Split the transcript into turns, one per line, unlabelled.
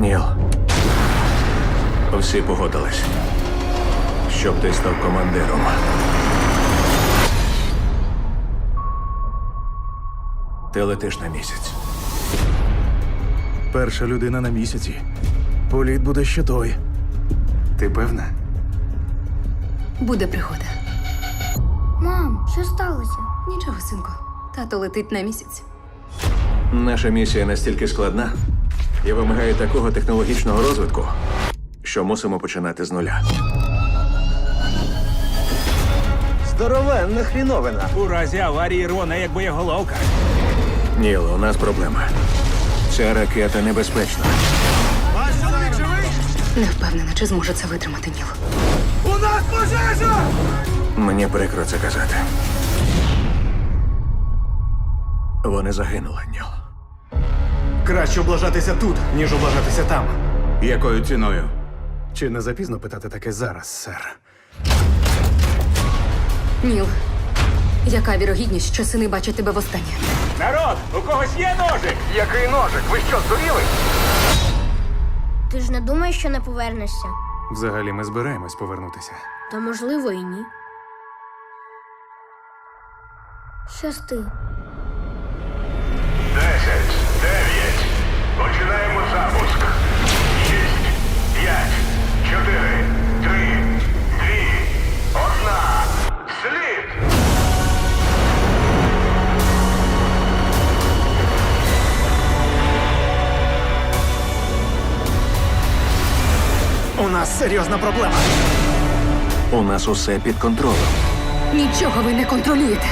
Ніл. Всі погодились, щоб ти став командиром. Ти летиш на місяць.
Перша людина на місяці. Політ буде ще той. Ти певна?
Буде пригода.
Мам, що сталося?
Нічого, синку. Тато летить на місяць.
Наша місія настільки складна і вимагає такого технологічного розвитку, що мусимо починати з нуля.
Здоровенна хріновина.
У разі аварії рвоне, як боєголовка.
Ніл, у нас проблема. Ця ракета небезпечна.
Не впевнена, чи зможе це витримати Ніл.
У нас пожежа!
Мені прикро це казати. Вони загинули, Ніл.
Краще облажатися тут, ніж облажатися там.
Якою ціною?
Чи не запізно питати таке зараз, сер?
Ніл, яка вірогідність, що сини бачать тебе востаннє?
Народ, у когось є ножик?
Який ножик? Ви що, здуріли?
Ти ж не думаєш, що не повернешся?
Взагалі ми збираємось повернутися.
То можливо і ні. Щасти.
Десять. Починаємо запуск. Шість, п'ять, чотири, три, дві, одна. Слід!
У нас серйозна проблема.
У нас усе під контролем.
Нічого ви не контролюєте.